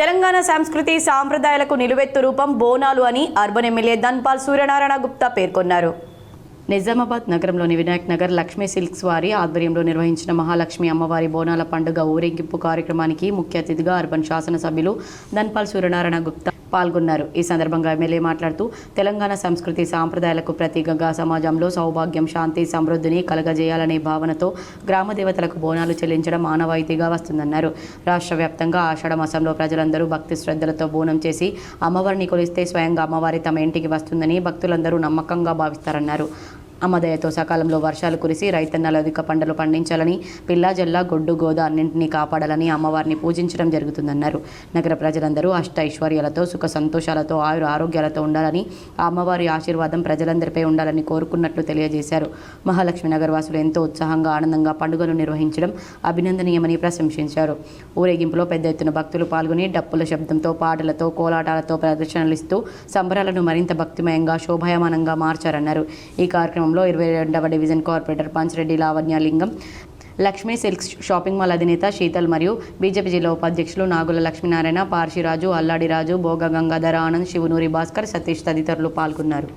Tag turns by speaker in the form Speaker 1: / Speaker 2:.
Speaker 1: తెలంగాణ సంస్కృతి సాంప్రదాయాలకు నిలువెత్తు రూపం బోనాలు అని అర్బన్ ఎమ్మెల్యే ధన్పాల్ సూర్యనారాయణ గుప్తా పేర్కొన్నారు. నిజామాబాద్ నగరంలోని వినాయక్ నగర్ లక్ష్మీ సిల్క్స్ వారి ఆధ్వర్యంలో నిర్వహించిన మహాలక్ష్మి అమ్మవారి బోనాల పండుగ ఊరేగింపు కార్యక్రమానికి ముఖ్య అతిథిగా అర్బన్ శాసనసభ్యులు ధన్పాల్ సూర్యనారాయణ గుప్తా పాల్గొన్నారు. ఈ సందర్భంగా ఎమ్మెల్యే మాట్లాడుతూ తెలంగాణ సంస్కృతి సాంప్రదాయాలకు ప్రతీకగా సమాజంలో సౌభాగ్యం శాంతి సమృద్ధిని కలగజేయాలనే భావనతో గ్రామ దేవతలకు బోనాలు చెల్లించడం ఆనవాయితీగా వస్తుందన్నారు. రాష్ట్ర వ్యాప్తంగా ఆషాఢ మాసంలో ప్రజలందరూ భక్తి శ్రద్ధలతో బోనం చేసి అమ్మవారిని కొలిస్తే స్వయంగా అమ్మవారి తమ ఇంటికి వస్తుందని భక్తులందరూ నమ్మకంగా భావిస్తారన్నారు. అమ్మదయతో సకాలంలో వర్షాలు కురిసి రైతన్నలు అధిక పంటలు పండించాలని పిల్లా జల్లా గొడ్డు గోద అన్నింటినీ కాపాడాలని అమ్మవారిని పూజించడం జరుగుతుందన్నారు. నగర ప్రజలందరూ అష్ట ఐశ్వర్యాలతో సుఖ సంతోషాలతో ఆయుర ఆరోగ్యాలతో ఉండాలని ఆ అమ్మవారి ఆశీర్వాదం ప్రజలందరిపై ఉండాలని కోరుకున్నట్లు తెలియజేశారు. మహాలక్ష్మి నగర్ వాసులు ఎంతో ఉత్సాహంగా ఆనందంగా పండుగను నిర్వహించడం అభినందనీయమని ప్రశంసించారు. ఊరేగింపులో పెద్ద ఎత్తున భక్తులు పాల్గొని డప్పుల శబ్దంతో పాటలతో కోలాటాలతో ప్రదర్శనలు ఇస్తూ సంబరాలను మరింత భక్తిమయంగా శోభాయమానంగా మార్చారన్నారు. ఈ కార్యక్రమం కార్యక్రమంలో ఇరవై రెండవ division corporator Panchireddy Lavanyalingam Lakshmi silks shopping mall అధినేత శీతల్ మరియు బీజేపీ జిల్లా ఉపాధ్యక్షులు నాగుల లక్ష్మీనారాయణ పార్షిరాజు అల్లాడిరాజు భోగ గంగాధర ఆనంద్ శివనూరి భాస్కర్ సతీష్ తదితరులు పాల్గొన్నారు.